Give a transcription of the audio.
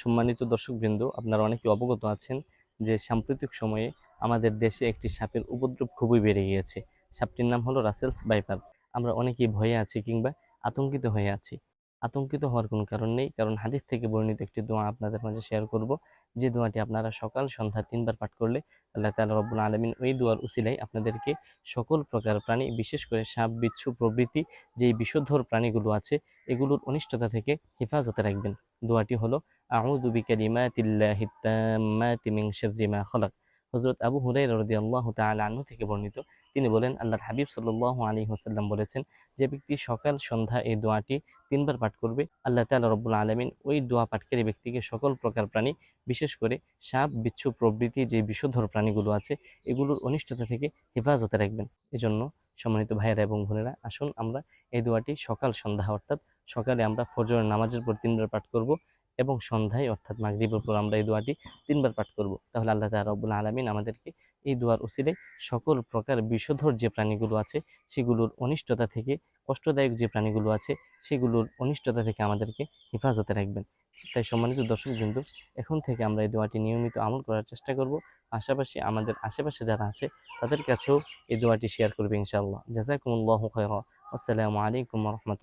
সম্মানিত দর্শকবৃন্দ, আপনারা অনেকে অবগত আছেন যে সাম্প্রতিক সময়ে আমাদের দেশে একটি সাপের উপদ্রব খুবই বেড়ে গিয়েছে। সাপটির নাম হলো রাসেলস বাইপার আমরা অনেকেই ভয়ে আছি কিংবা আতঙ্কিত হয়ে আছি। আতঙ্কিত হওয়ার কোনো কারণ নেই, কারণ হাদিস থেকে বর্ণিত একটি দোয়া আপনাদের মাঝে শেয়ার করব। যে দোয়াটি আপনারা সকাল, সন্ধ্যা তিনবার পাঠ করলে আল্লাহ তালা রব্বুল আলমিন ওই দোয়ার উসিলাই আপনাদেরকে সকল প্রকার প্রাণী, বিশেষ করে সাপ, বিচ্ছু প্রভৃতি যেই বিষধর প্রাণীগুলো আছে, এগুলোর অনিষ্টতা থেকে হেফাজতে রাখবেন। দোয়াটি হলো আউযু বিকালিমাতিল্লাহি তাম্মাতি মিন শাররি মা খালাক হযরত আবু হুরায়রা রাদিয়াল্লাহু তাআলা আনহু থেকে বর্ণিত, তিনি বলেন, আল্লাহর হাবিব সাল্লাল্লাহু আলাইহি ওয়াসাল্লাম বলেছেন, যে ব্যক্তি সকাল, সন্ধ্যা এই দোয়াটি তিনবার পাঠ করবে, আল্লাহ তাআলা রব্বুল আলামিন ওই দোয়া পাঠকারী ব্যক্তিকে সকল প্রকার প্রাণী, বিশেষ করে সাপ, বিচ্ছু প্রভৃতি যে বিষধর প্রাণীগুলো আছে, এগুলোর অনিষ্টতা থেকে হেফাজতে রাখবেন। এজন্য সম্মানিত ভাইয়েরা এবং বোনেরা, আসুন আমরা এই দোয়াটি সকাল, সন্ধ্যা অর্থাৎ সকালে আমরা ফজর নামাজের পর তিনবার পাঠ করব এবং সন্ধ্যায়, অর্থাৎ মাগরিবের পর আমরা এই দোয়াটি তিনবার পাঠ করব। তাহলে আল্লাহ তাআলা রব্বুল আলামিন আমাদেরকে এই দোয়ার উসিলে সকল প্রকার বিষধর যে প্রাণীগুলো আছে, সেগুলোর অনিষ্টতা থেকে, কষ্টদায়ক যে প্রাণীগুলো আছে, সেগুলোর অনিষ্টতা থেকে আমাদেরকে হেফাজতে রাখবেন। তাই সম্মানিত দর্শক দর্শকবৃন্দ, এখন থেকে আমরা এই দোয়াটি নিয়মিত আমল করার চেষ্টা করব। পাশাপাশি আমাদের আশেপাশে যারা আছে, তাদের কাছেও এই দোয়াটি শেয়ার করবে ইনশাআল্লাহ। জাজাকুমুল্লাহু খায়রা আসসালামু আলাইকুম রহমতুল্লাহ।